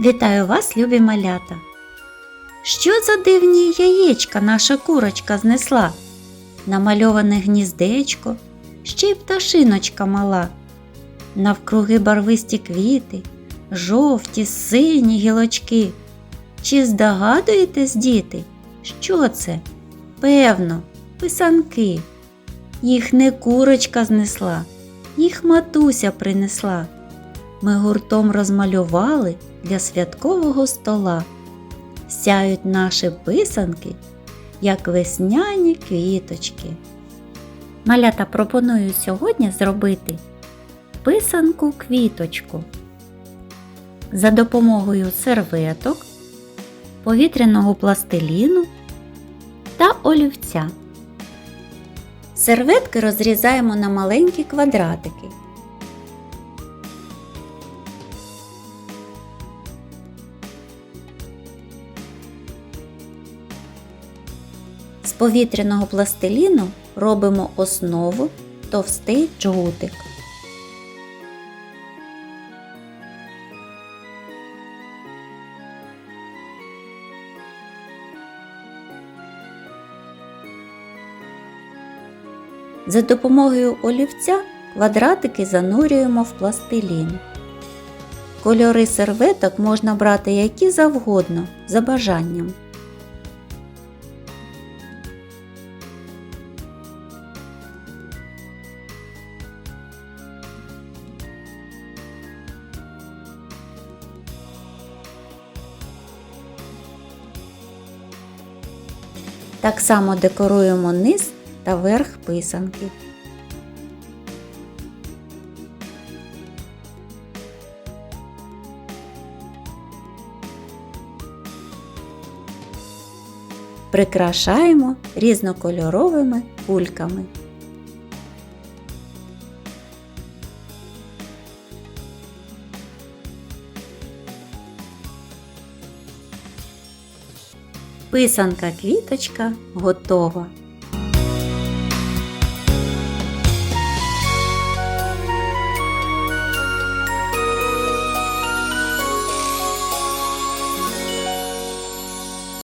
Вітаю вас, любі малята! Що за дивні яєчка наша курочка знесла? Намальоване гніздечко, ще й пташиночка мала. Навкруги барвисті квіти, жовті, сині гілочки. Чи здогадуєтесь, діти, що це? Певно, писанки. Їх не курочка знесла, їх матуся принесла. Ми гуртом розмалювали для святкового стола. Сяють наші писанки, як весняні квіточки. Малята пропоную сьогодні зробити писанку квіточку. За допомогою серветок, повітряного пластиліну та олівця. Серветки розрізаємо на маленькі квадратики. З повітряного пластиліну робимо основу товстий джгутик. За допомогою олівця квадратики занурюємо в пластилін. Кольори серветок можна брати які завгодно за бажанням. Так само декоруємо низ та верх писанки. Прикрашаємо різнокольоровими кульками. Писанка квіточка готова.